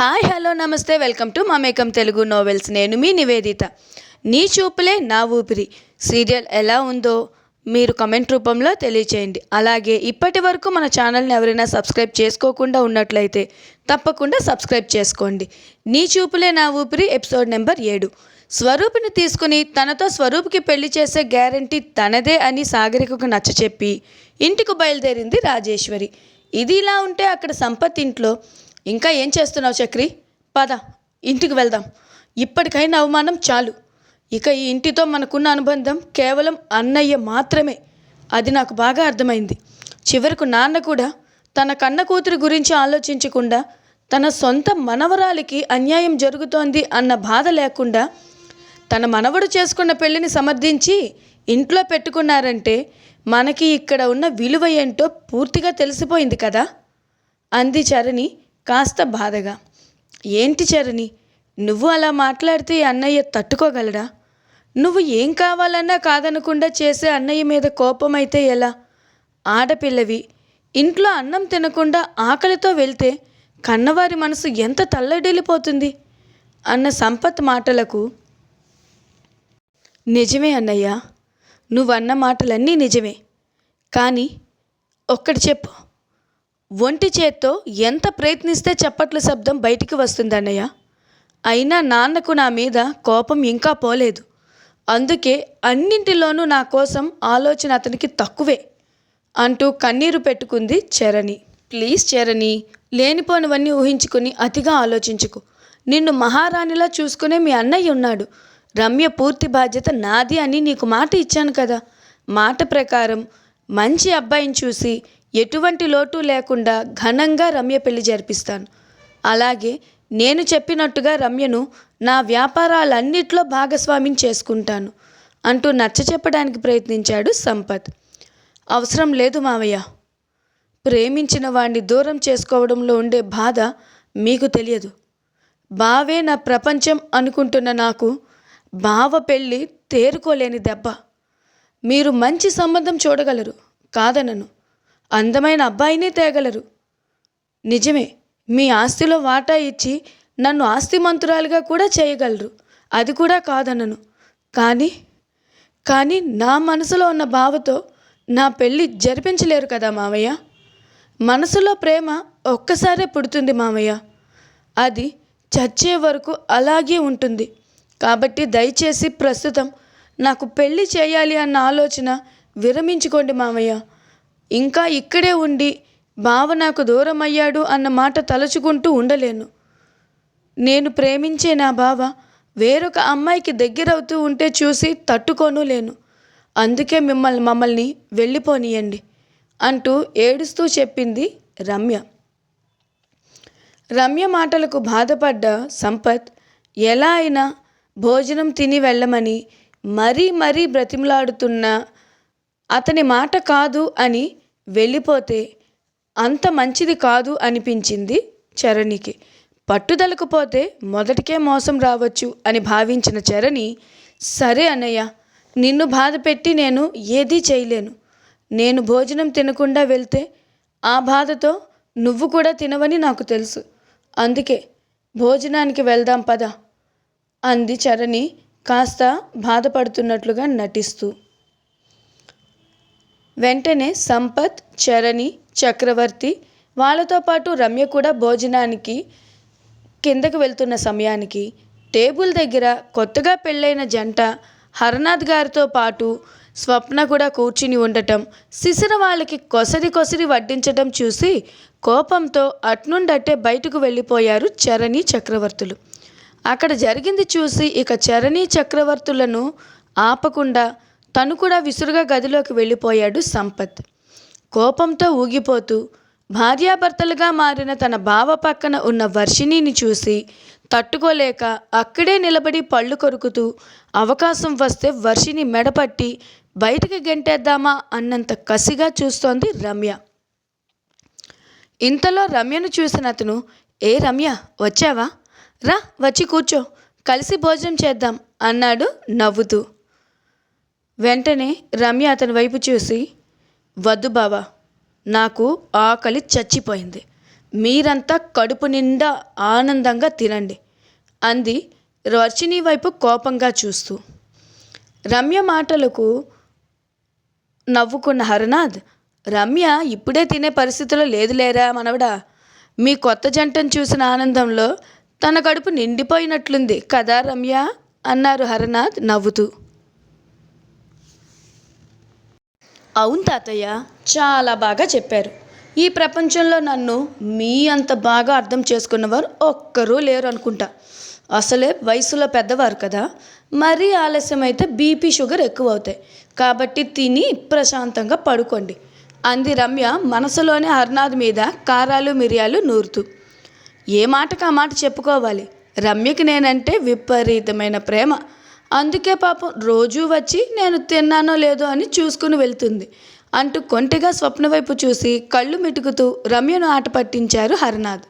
Hi hello నమస్తే welcome to Mamekam Telugu novels నేను మీ నివేదిత. నీ చూపులే నా ఊపిరి. సీరియల్ ఎలా ఉందో మీరు కమెంట్ రూపంలో తెలియచేయండి. అలాగే ఇప్పటి వరకు మన ఛానల్ని ఎవరైనా సబ్స్క్రైబ్ చేసుకోకుండా ఉన్నట్లయితే తప్పకుండా సబ్స్క్రైబ్ చేసుకోండి. నీ చూపులే నా ఊపిరి ఎపిసోడ్ నెంబర్ ఏడు. స్వరూపిని తీసుకుని తనతో స్వరూప్కి పెళ్ళి చేసే గ్యారంటీ తనదే అని సాగరికకు నచ్చచెప్పి ఇంటికి బయలుదేరింది రాజేశ్వరి. ఇది ఇలా ఉంటే అక్కడ సంపత్ ఇంట్లో ఇంకా ఏం చేస్తున్నావు చక్రి? పద ఇంటికి వెళ్దాం. ఇప్పటికైనా అవమానం చాలు. ఇక ఈ ఇంటితో మనకున్న అనుబంధం కేవలం అన్నయ్య మాత్రమే. అది నాకు బాగా అర్థమైంది. చివరకు నాన్న కూడా తన కన్న కూతురి గురించి ఆలోచించకుండా తన సొంత మనవరాలికి అన్యాయం జరుగుతోంది అన్న బాధ లేకుండా తన మనవడు చేసుకున్న పెళ్ళిని సమర్థించి ఇంట్లో పెట్టుకున్నారంటే మనకి ఇక్కడ ఉన్న విలువ ఏంటో పూర్తిగా తెలిసిపోయింది కదా? అంది చరణి కాస్త బాధగా. ఏంటి చరణి? నువ్వు అలా మాట్లాడితే ఈ అన్నయ్య తట్టుకోగలడా? నువ్వు ఏం కావాలన్నా కాదనకుండా చేసే అన్నయ్య మీద కోపం అయితే ఎలా? ఆడపిల్లవి ఇంట్లో అన్నం తినకుండా ఆకలితో వెళ్తే కన్నవారి మనసు ఎంత తల్లడిల్లిపోతుంది? అన్న సంపత్ మాటలకు నిజమే అన్నయ్య నువ్వన్న మాటలన్నీ నిజమే. కానీ ఒక్కటి చెప్పు. ఒంటి చేత్తో ఎంత ప్రయత్నిస్తే చప్పట్ల శబ్దం బయటికి వస్తుందన్నయ్య. అయినా నాన్నకు నా మీద కోపం ఇంకా పోలేదు. అందుకే అన్నింటిలోనూ నా కోసం ఆలోచన అతనికి తక్కువే అంటూ కన్నీరు పెట్టుకుంది చరణి. ప్లీజ్ చరణి లేనిపోనివన్నీ ఊహించుకుని అతిగా ఆలోచించుకు. నిన్ను మహారాణిలా చూసుకునే మీ అన్నయ్య ఉన్నాడు. రమ్య పూర్తి బాధ్యత నాది అని నీకు మాట ఇచ్చాను కదా. మాట ప్రకారం మంచి అబ్బాయిని చూసి ఎటువంటి లోటు లేకుండా ఘనంగా రమ్య పెళ్ళి జరిపిస్తాను. అలాగే నేను చెప్పినట్టుగా రమ్యను నా వ్యాపారాలన్నిట్లో భాగస్వామ్యం చేసుకుంటాను అంటూ నచ్చ చెప్పడానికి ప్రయత్నించాడు సంపత్. అవసరం లేదు మావయ్య. ప్రేమించిన వాణ్ణి దూరం చేసుకోవడంలో ఉండే బాధ మీకు తెలియదు. బావే నా ప్రపంచం అనుకుంటున్న నాకు బావ పెళ్ళి తేరుకోలేని దెబ్బ. మీరు మంచి సంబంధం చూడగలరు కాదనను. అందమైన అబ్బాయిని తేగలరు. నిజమే మీ ఆస్తిలో వాటా ఇచ్చి నన్ను ఆస్తిమంతురాలుగా కూడా చేయగలరు. అది కూడా కాదనను. కానీ కానీ నా మనసులో ఉన్న బావతో నా పెళ్ళి జరిపించలేరు కదా మావయ్య? మనసులో ప్రేమ ఒక్కసారే పుడుతుంది మామయ్య అది చచ్చే వరకు అలాగే ఉంటుంది. కాబట్టి దయచేసి ప్రస్తుతం నాకు పెళ్ళి చేయాలి అన్న ఆలోచన విరమించుకోండి మామయ్య ఇంకా ఇక్కడే ఉండి బావ నాకు దూరం అయ్యాడు అన్న మాట తలుచుకుంటూ ఉండలేను. నేను ప్రేమించే నా బావ వేరొక అమ్మాయికి దగ్గరవుతూ ఉంటే చూసి తట్టుకోను లేను. అందుకే మిమ్మల్ని మమ్మల్ని వెళ్ళిపోనీయండి అంటూ ఏడుస్తూ చెప్పింది రమ్య. రమ్య మాటలకు బాధపడ్డ సంపత్ ఎలా అయినా భోజనం తిని వెళ్ళమని మరీ మరీ బ్రతిమలాడుతున్న అతని మాట కాదు అని వెళ్ళిపోతే అంత మంచిది కాదు అనిపించింది చరణికి. పట్టుదలకు పోతే మొదటికే మోసం రావచ్చు అని భావించిన చరణి సరే అన్నయ్య నిన్ను బాధ పెట్టి నేను ఏదీ చేయలేను. నేను భోజనం తినకుండా వెళ్తే ఆ బాధతో నువ్వు కూడా తినవని నాకు తెలుసు. అందుకే భోజనానికి వెళ్దాం పద అంది చరణి కాస్త బాధపడుతున్నట్లుగా నటిస్తూ. వెంటనే సంపత్ చరణి చక్రవర్తి వాళ్ళతో పాటు రమ్య కూడా భోజనానికి కిందకు వెళ్తున్న సమయానికి టేబుల్ దగ్గర కొత్తగా పెళ్ళైన జంట హరనాథ్ గారితో పాటు స్వప్న కూడా కూర్చుని ఉండటం శిశిర వాళ్ళకి కొసరి కొసరి వడ్డించటం చూసి కోపంతో అట్నుండట్టే బయటకు వెళ్ళిపోయారు చరణి చక్రవర్తులు. అక్కడ జరిగింది చూసి ఇక చరణి చక్రవర్తులను ఆపకుండా తను కూడా విసురుగా గదిలోకి వెళ్ళిపోయాడు సంపత్. కోపంతో ఊగిపోతూ భార్యాభర్తలుగా మారిన తన బావ పక్కన ఉన్న వర్షిణిని చూసి తట్టుకోలేక అక్కడే నిలబడి పళ్ళు కొరుకుతూ అవకాశం వస్తే వర్షిని మెడపట్టి బయటికి గెంటేద్దామా? అన్నంత కసిగా చూస్తోంది రమ్య. ఇంతలో రమ్యను చూసిన అతను ఏ రమ్య వచ్చావా? రా వచ్చి కూర్చో కలిసి భోజనం చేద్దాం అన్నాడు నవ్వుతూ. వెంటనే రమ్య అతని వైపు చూసి వద్దు బావా నాకు ఆకలి చచ్చిపోయింది. మీరంతా కడుపు నిండా ఆనందంగా తినండి అంది వర్షిణి వైపు కోపంగా చూస్తూ. రమ్య మాటలకు నవ్వుకున్న హరనాథ్ రమ్య ఇప్పుడే తినే పరిస్థితిలో లేదులేరా మనవడా? మీ కొత్త జంటను చూసిన ఆనందంలో తన కడుపు నిండిపోయినట్లుంది కదా రమ్య? అన్నారు హరనాథ్ నవ్వుతూ. అవును తాతయ్య. చాలా బాగా చెప్పారు. ఈ ప్రపంచంలో నన్ను మీ అంత బాగా అర్థం చేసుకున్నవారు ఒక్కరూ లేరు అనుకుంటా. అసలే వయసులో పెద్దవారు కదా. మరీ ఆలస్యం అయితే బీపీ షుగర్ ఎక్కువ అవుతాయి కాబట్టి తిని ప్రశాంతంగా పడుకోండి. అంది రమ్య మనసులోనే హర్నాథ్ మీద కారాలు మిరియాలు నూరుతూ. ఏ మాటకు ఆ మాట చెప్పుకోవాలి? రమ్యకి నేనంటే విపరీతమైన ప్రేమ. అందుకే పాపం రోజూ వచ్చి నేను తిన్నానో లేదో అని చూసుకుని వెళ్తుంది. అంటూ కొంటిగా స్వప్న వైపు చూసి కళ్ళు మిటుకుతూ రమ్యను ఆట పట్టించారు హరనాథ్.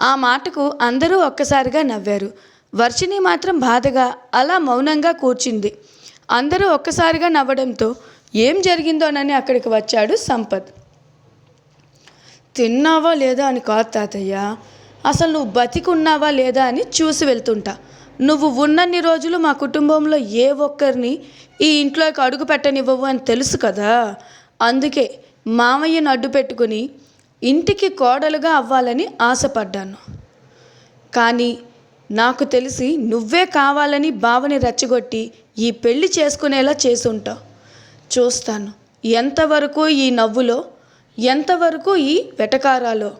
ఆ మాటకు అందరూ ఒక్కసారిగా నవ్వారు. వర్షిణి మాత్రం బాధగా అలా మౌనంగా కూర్చుంది. అందరూ ఒక్కసారిగా నవ్వడంతో ఏం జరిగిందోనని అక్కడికి వచ్చాడు సంపత్. తిన్నావా లేదా అని కాదు తాతయ్య. అసలు నువ్వు బతికున్నావా లేదా అని చూసి వెళ్తుంటా. నువ్వు ఉన్నన్ని రోజులు మా కుటుంబంలో ఏ ఒక్కరిని ఈ ఇంట్లోకి అడుగు పెట్టనివ్వవు అని తెలుసు కదా. అందుకే మామయ్యను అడ్డు పెట్టుకుని ఇంటికి కోడలుగా అవ్వాలని ఆశపడ్డాను. కానీ నాకు తెలిసి నువ్వే కావాలని బావని రెచ్చగొట్టి ఈ పెళ్ళి చేసుకునేలా చేసుంటావు. చూస్తాను ఎంతవరకు ఈ నవ్వులో ఎంతవరకు ఈ వెటకారాలో.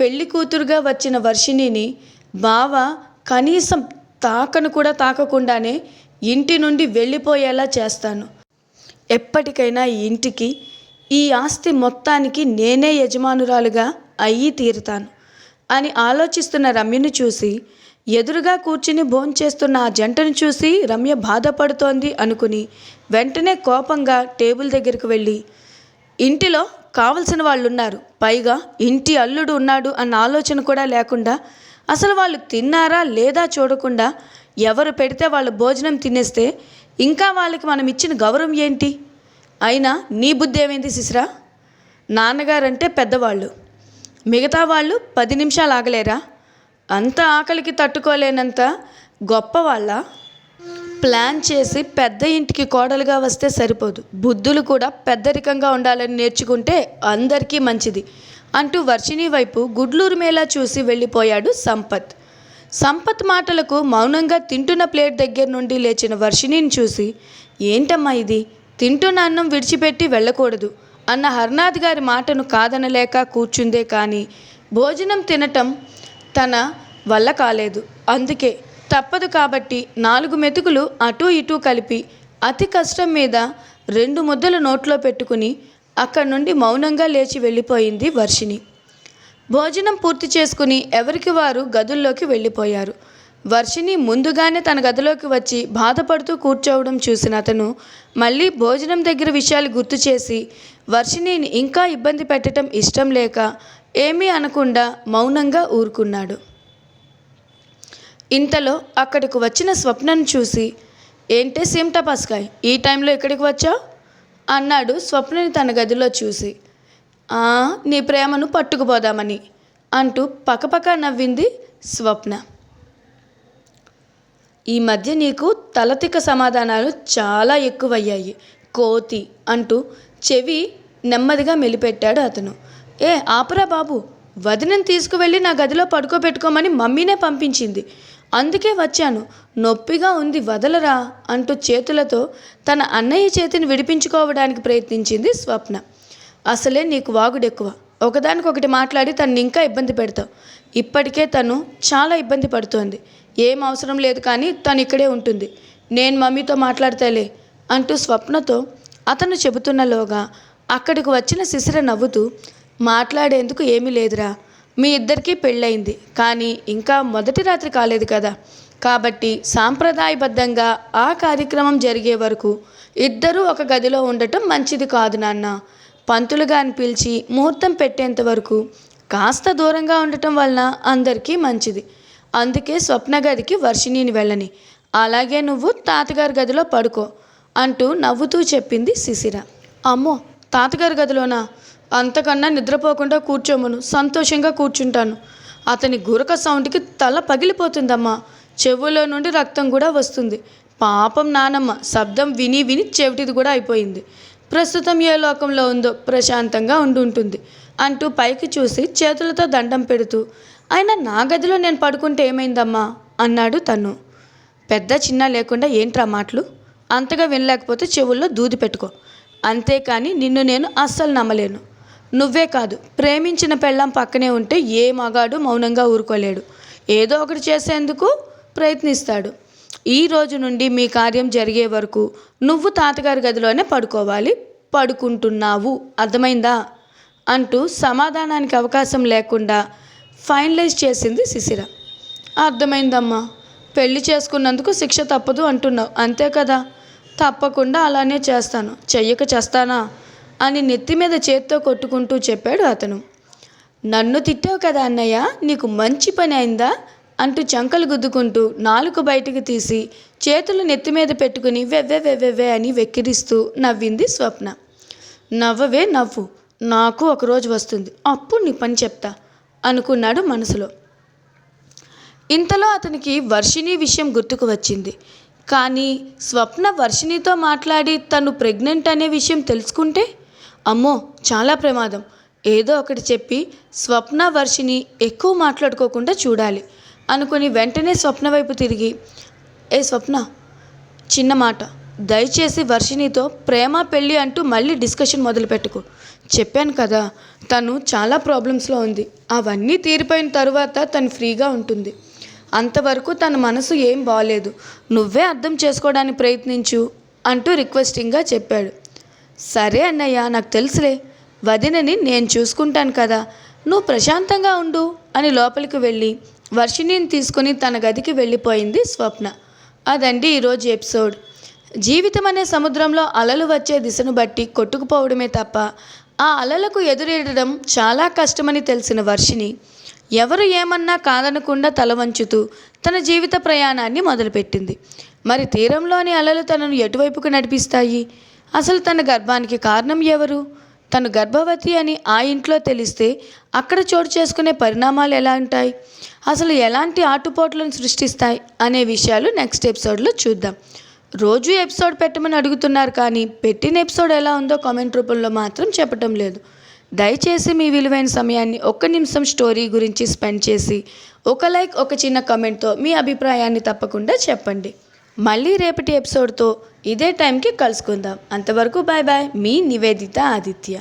పెళ్ళి కూతురుగా వచ్చిన వర్షిణిని బావ కనీసం తాకను కూడా తాకకుండానే ఇంటి నుండి వెళ్ళిపోయేలా చేస్తాను. ఎప్పటికైనా ఈ ఇంటికి ఈ ఆస్తి మొత్తానికి నేనే యజమానురాలుగా అయ్యి తీరుతాను అని ఆలోచిస్తున్న రమ్యను చూసి ఎదురుగా కూర్చుని భోంచేస్తున్న ఆ జంటను చూసి రమ్య బాధపడుతోంది అనుకుని వెంటనే కోపంగా టేబుల్ దగ్గరికి వెళ్ళి ఇంటిలో కావలసిన వాళ్ళు ఉన్నారు పైగా ఇంటి అల్లుడు ఉన్నాడు అన్న ఆలోచన కూడా లేకుండా అసలు వాళ్ళు తిన్నారా లేదా చూడకుండా ఎవరు పెడితే వాళ్ళు భోజనం తినేస్తే ఇంకా వాళ్ళకి మనం ఇచ్చిన గౌరవం ఏంటి? అయినా నీ బుద్ధి ఏమైంది శిశిరా నాన్నగారంటే పెద్దవాళ్ళు. మిగతా వాళ్ళు పది నిమిషాలు ఆగలేరా? అంత ఆకలికి తట్టుకోలేనంత గొప్పవాళ్ళ? ప్లాన్ చేసి పెద్ద ఇంటికి కోడలుగా వస్తే సరిపోదు. బుద్ధులు కూడా పెద్దరికంగా ఉండాలని నేర్చుకుంటే అందరికీ మంచిది. అంటూ వర్షిణి వైపు గుడ్లూరు మేళా చూసి వెళ్ళిపోయాడు సంపత్. సంపత్ మాటలకు మౌనంగా తింటున్న ప్లేట్ దగ్గర నుండి లేచిన వర్షిణిని చూసి ఏంటమ్మా ఇది? తింటున్న అన్నం విడిచిపెట్టి వెళ్ళకూడదు అన్న హర్నాథ్ గారి మాటను కాదనలేక కూర్చుందే కానీ భోజనం తినటం తన వల్ల కాలేదు. అందుకే తప్పదు కాబట్టి నాలుగు మెతుకులు అటూ ఇటూ కలిపి అతి కష్టం మీద రెండు ముద్దలు నోట్లో పెట్టుకుని అక్కడి నుండి మౌనంగా లేచి వెళ్ళిపోయింది వర్షిణి. భోజనం పూర్తి చేసుకుని ఎవరికి వారు గదుల్లోకి వెళ్ళిపోయారు. వర్షిణి ముందుగానే తన గదిలోకి వచ్చి బాధపడుతూ కూర్చోవడం చూసిన అతను మళ్ళీ భోజనం దగ్గర విషయాలు గుర్తు చేసి వర్షిణిని ఇంకా ఇబ్బంది పెట్టడం ఇష్టం లేక ఏమీ అనకుండా మౌనంగా ఊరుకున్నాడు. ఇంతలో అక్కడికి వచ్చిన స్వప్నను చూసి ఏంటే సిమ్టా పస్కాయ్ ఈ టైంలో ఎక్కడికి వచ్చావు? అన్నాడు స్వప్నని తన గదిలో చూసి. "ఆ, నీ ప్రేమను పట్టుకుపోదామని అంటూ పకపక నవ్వింది స్వప్న. ఈ మధ్య నీకు తలతిక్క సమాధానాలు చాలా ఎక్కువయ్యాయి కోతి అంటూ చెవి నెమ్మదిగా మెలిపెట్టాడు అతను. ఏ ఆపరా బాబు వదినని తీసుకువెళ్ళి నా గదిలో పడుకోబెట్టుకోమని మమ్మీనే పంపించింది. అందుకే వచ్చాను. నొప్పిగా ఉంది వదలరా అంటూ చేతులతో తన అన్నయ్య చేతిని విడిపించుకోవడానికి ప్రయత్నించింది స్వప్న. అసలే నీకు వాగుడెక్కువ. ఒకదానికొకటి మాట్లాడి తను ఇంకా ఇబ్బంది పెడతావు. ఇప్పటికే తను చాలా ఇబ్బంది పడుతోంది. ఏం అవసరం లేదు కానీ తను ఇక్కడే ఉంటుంది. నేను మమ్మీతో మాట్లాడతాలే అంటూ స్వప్నతో అతను చెబుతున్నలోగా అక్కడికి వచ్చిన శిశిర నవ్వుతూ మాట్లాడేందుకు ఏమీ లేదురా. మీ ఇద్దరికీ పెళ్ళయింది. కానీ ఇంకా మొదటి రాత్రి కాలేదు కదా. కాబట్టి సాంప్రదాయబద్ధంగా ఆ కార్యక్రమం జరిగే వరకు ఇద్దరూ ఒక గదిలో ఉండటం మంచిది కాదు నాన్న. పంతులుగా పిలిచి ముహూర్తం పెట్టేంత వరకు కాస్త దూరంగా ఉండటం వలన అందరికీ మంచిది. అందుకే స్వప్న గదికి వర్షిణిని వెళ్ళని. అలాగే నువ్వు తాతగారి గదిలో పడుకో అంటూ నవ్వుతూ చెప్పింది శిశిర. అమ్మో తాతగారి గదిలోనా? అంతకన్నా నిద్రపోకుండా కూర్చోమను సంతోషంగా కూర్చుంటాను. అతని గురక సౌండ్కి తల పగిలిపోతుందమ్మా. చెవులో నుండి రక్తం కూడా వస్తుంది. పాపం నానమ్మ శబ్దం విని విని చెవిటిది కూడా అయిపోయింది. ప్రస్తుతం ఏ లోకంలో ఉందో ప్రశాంతంగా ఉండి ఉంటుంది అంటూ పైకి చూసి చేతులతో దండం పెడుతూ ఆయన నా గదిలో నేను పడుకుంటే ఏమైందమ్మా? అన్నాడు తను. పెద్ద చిన్న లేకుండా ఏంట్రా మాటలు? అంతగా వినలేకపోతే చెవుల్లో దూది పెట్టుకో. అంతేకాని నిన్ను నేను అస్సలు నమ్మలేను. నువ్వే కాదు ప్రేమించిన పెళ్ళం పక్కనే ఉంటే ఏ మగాడు మౌనంగా ఊరుకోలేడు. ఏదో ఒకటి చేసేందుకు ప్రయత్నిస్తాడు. ఈ రోజు నుండి మీ కార్యం జరిగే వరకు నువ్వు తాతగారి గదిలోనే పడుకోవాలి. పడుకుంటున్నావు. అర్థమైందా? అంటూ సమాధానానికి అవకాశం లేకుండా ఫైనలైజ్ చేసింది శిశిర. అర్థమైందమ్మా పెళ్ళి చేసుకున్నందుకు శిక్ష తప్పదు అంటున్నావు. అంతే కదా? తప్పకుండా అలానే చేస్తాను. చెయ్యక చేస్తానా? అని నెత్తి మీద చేత్తో కొట్టుకుంటూ చెప్పాడు అతను. నన్ను తిట్టావు కదా అన్నయ్య నీకు మంచి పని అయిందా? అంటూ చంకలు గుద్దుకుంటూ నాలుక బయటికి తీసి చేతులు నెత్తి మీద పెట్టుకుని వెవ్వే వెవ్వెవ్వే అని వెక్కిరిస్తూ నవ్వింది స్వప్న. నవ్వవే నవ్వు నాకు ఒకరోజు వస్తుంది అప్పుడు నీ పని చెప్తా అనుకున్నాడు మనసులో. ఇంతలో అతనికి వర్షిణి విషయం గుర్తుకు వచ్చింది. కానీ స్వప్న వర్షిణితో మాట్లాడి తను ప్రెగ్నెంట్ అనే విషయం తెలుసుకుంటే అమ్మో చాలా ప్రమాదం. ఏదో ఒకటి చెప్పి స్వప్న వర్షిని ఎక్కువ మాట్లాడుకోకుండా చూడాలి. అనుకుని వెంటనే స్వప్న వైపు తిరిగి ఏ స్వప్న చిన్న మాట. దయచేసి వర్షినితో ప్రేమ పెళ్ళి అంటూ మళ్ళీ డిస్కషన్ మొదలుపెట్టుకు. చెప్పాను కదా తను చాలా ప్రాబ్లమ్స్లో ఉంది. అవన్నీ తీరిపోయిన తరువాత తను ఫ్రీగా ఉంటుంది. అంతవరకు తన మనసు ఏం బాగలేదు నువ్వే అర్థం చేసుకోవడానికి ప్రయత్నించు అంటూ రిక్వెస్టింగ్గా చెప్పాడు. సరే అన్నయ్య నాకు తెలుసులే. వదినని నేను చూసుకుంటాను కదా. నువ్వు ప్రశాంతంగా ఉండు అని లోపలికి వెళ్ళి వర్షిణిని తీసుకుని తన గదికి వెళ్ళిపోయింది స్వప్న. అదండి ఈరోజు ఎపిసోడ్. జీవితం అనే సముద్రంలో అలలు వచ్చే దిశను బట్టి కొట్టుకుపోవడమే తప్ప ఆ అలలకు ఎదురేడడం చాలా కష్టమని తెలిసిన వర్షిని ఎవరు ఏమన్నా కాదనకుండా తల వంచుతూ తన జీవిత ప్రయాణాన్ని మొదలుపెట్టింది. మరి తీరంలోని అలలు తనను ఎటువైపుకు నడిపిస్తాయి? అసలు తన గర్భానికి కారణం ఎవరు? తను గర్భవతి అని ఆ ఇంట్లో తెలిస్తే అక్కడ చోటు చేసుకునే పరిణామాలు ఎలా ఉంటాయి? అసలు ఎలాంటి ఆటుపోట్లను సృష్టిస్తాయి? అనే విషయాలు నెక్స్ట్ ఎపిసోడ్లో చూద్దాం. రోజు ఎపిసోడ్ పెట్టమని అడుగుతున్నారు కానీ పెట్టిన ఎపిసోడ్ ఎలా ఉందో కామెంట్ రూపంలో మాత్రం చెప్పటం లేదు. దయచేసి మీ విలువైన సమయాన్ని ఒక్క నిమిషం స్టోరీ గురించి స్పెండ్ చేసి ఒక లైక్ ఒక చిన్న కమెంట్తో మీ అభిప్రాయాన్ని తప్పకుండా చెప్పండి. మళ్ళీ రేపటి ఎపిసోడ్తో ఇదే టైంకి కలుసుకుందాం. అంతవరకు బాయ్ బాయ్ మీ నివేదిత ఆదిత్య.